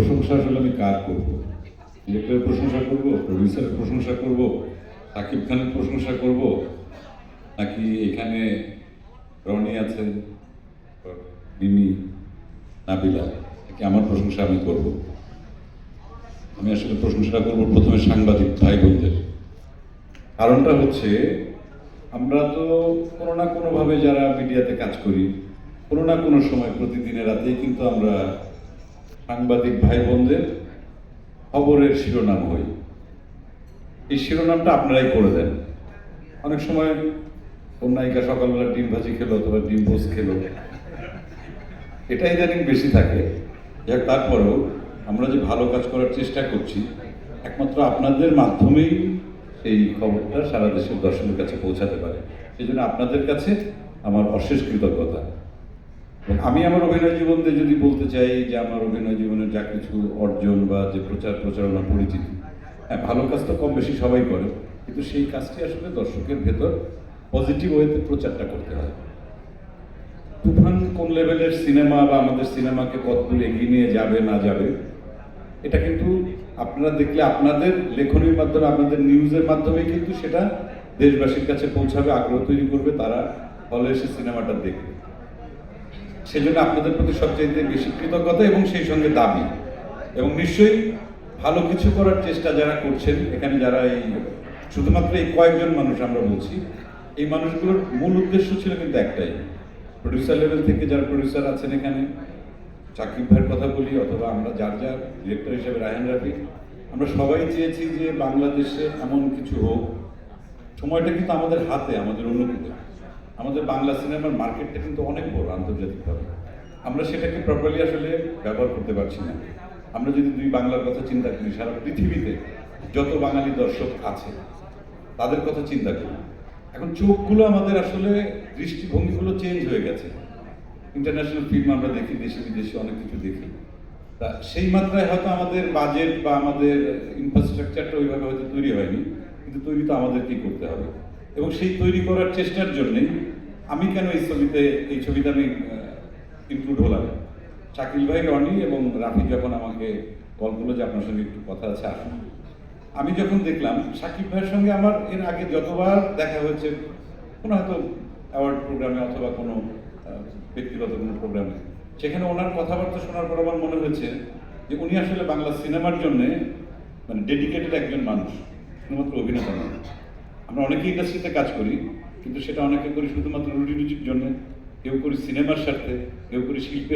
প্রশংসা আসলে আমি কার করব? ডিরেক্টরের প্রশংসা করব? প্রডিউসারের প্রশংসা করব? সাকিব খানের প্রশংসা করব? নাকি এখানে রনি আছেন? মিমি নাবিলা? নাকি আমার প্রশংসা আমি করব? আমি আসলে প্রশংসা করব প্রথমে সাংবাদিক ভাই বোনদের কারণটা হচ্ছে, আমরা তো কোনো না কোনোভাবে যারা মিডিয়াতে কাজ করি, কোনো না কোনো সময় প্রতিদিনের রাতেই কিন্তু আমরা সাংবাদিক ভাই বোনদের খবরের শিরোনাম হই। এই শিরোনামটা আপনারাই করে দেন। অনেক সময় নায়িকা সকালবেলা ডিম ভাজি খেলো অথবা ডিম ভোজ খেলো। এটা ইদানিং বেশি থাকে। যাক তারপরেও আমরা যে ভালো কাজ করার চেষ্টা করছি, একমাত্র আপনাদের মাধ্যমেই এই খবরটা সারা দেশের দর্শকের কাছে পৌঁছাতে পারে। সেই জন্য আপনাদের কাছে আমার অশেষ কৃতজ্ঞতা। আমি আমার অভিনয় জীবন দিয়ে যদি বলতে চাই যে আমার অভিনয় জীবনের যা কিছু অর্জন বা যে প্রচার প্রচারণা পরিচিতি হ্যাঁ ভালো কাজ তো কম বেশি সবাই করে, কিন্তু সেই কাজটি আসলে দর্শকের ভেতর পজিটিভ ওয়েতে প্রচারটা করতে হয়। তুফান কোন লেভেলের সিনেমা বা আমাদের সিনেমাকে কতদূর এগিয়ে নিয়ে যাবে, না যাবে, এটা কিন্তু আপনারা দেখলে আপনাদের লেখনীর মাধ্যমে, আপনাদের নিউজের মাধ্যমে কিন্তু সেটা দেশবাসীর কাছে পৌঁছাবে, আগ্রহ তৈরি করবে, তারা হলে এসে সিনেমাটা দেখবে। সেজন্য আপনাদের প্রতি সবচেয়ে বেশি কৃতজ্ঞতা এবং সেই সঙ্গে দাবি। এবং নিশ্চয়ই ভালো কিছু করার চেষ্টা যারা করছেন, এখানে যারা এই শুধুমাত্র এই কয়েকজন মানুষ আমরা বলছি, এই মানুষগুলোর মূল উদ্দেশ্য ছিল কিন্তু একটাই। প্রডিউসার লেভেল থেকে যারা প্রডিউসার আছেন এখানে, চাকিব ভাইয়ের কথা বলি অথবা আমরা যার যার ডিরেক্টর হিসেবে রায়হান রাফি, আমরা সবাই চেয়েছি যে বাংলাদেশে এমন কিছু হোক। সময়টা কিন্তু আমাদের হাতে, আমাদের অনুকূলে আমাদের বাংলা সিনেমার মার্কেটটা কিন্তু অনেক বড় আন্তর্জাতিকভাবে। আমরা সেটাকে প্রপারলি আসলে ব্যবহার করতে পারছি না। আমরা যদি দুই বাংলার কথা চিন্তা করি, সারা পৃথিবীতে যত বাঙালি দর্শক আছে, তাদের কথা চিন্তা করি। এখন চোখগুলো আমাদের আসলে দৃষ্টিভঙ্গিগুলো চেঞ্জ হয়ে গেছে। ইন্টারন্যাশনাল ফিল্ম আমরা দেখি, দেশে বিদেশে অনেক কিছু দেখি। তা সেই মাত্রায় হয়তো আমাদের বাজেট বা আমাদের ইনফ্রাস্ট্রাকচারটা ওইভাবে হয়তো তৈরি হয়নি, কিন্তু তৈরি তো আমাদেরকেই করতে হবে। এবং সেই তৈরি করার চেষ্টার জন্যই আমি কেন এই ছবিতে এই ছবিতে আমি ইনক্লুড হলাম? শাকিল ভাই, রনি এবং রাফি যখন আমাকে কল করল যে আপনার সঙ্গে একটু কথা আছে, আসুন। আমি যখন দেখলাম সাকিব ভাইয়ের সঙ্গে আমার এর আগে যতবার দেখা হয়েছে, কোনো হয়তো অ্যাওয়ার্ড প্রোগ্রামে অথবা কোনো ব্যক্তিগত কোনো প্রোগ্রামে সেখানে ওনার কথাবার্তা শোনার পর আমার মনে হয়েছে যে উনি আসলে বাংলা সিনেমার জন্যে মানে ডেডিকেটেড একজন মানুষ, শুধুমাত্র অভিনেতা নয় আমরা অনেকে ইন্ডাস্ট্রিতে কাজ করি, কিন্তু সেটা অনেকে করি শুধুমাত্র রুটি রুজির জন্য। কেউ করি সিনেমার স্বার্থে কেউ করি শিল্পের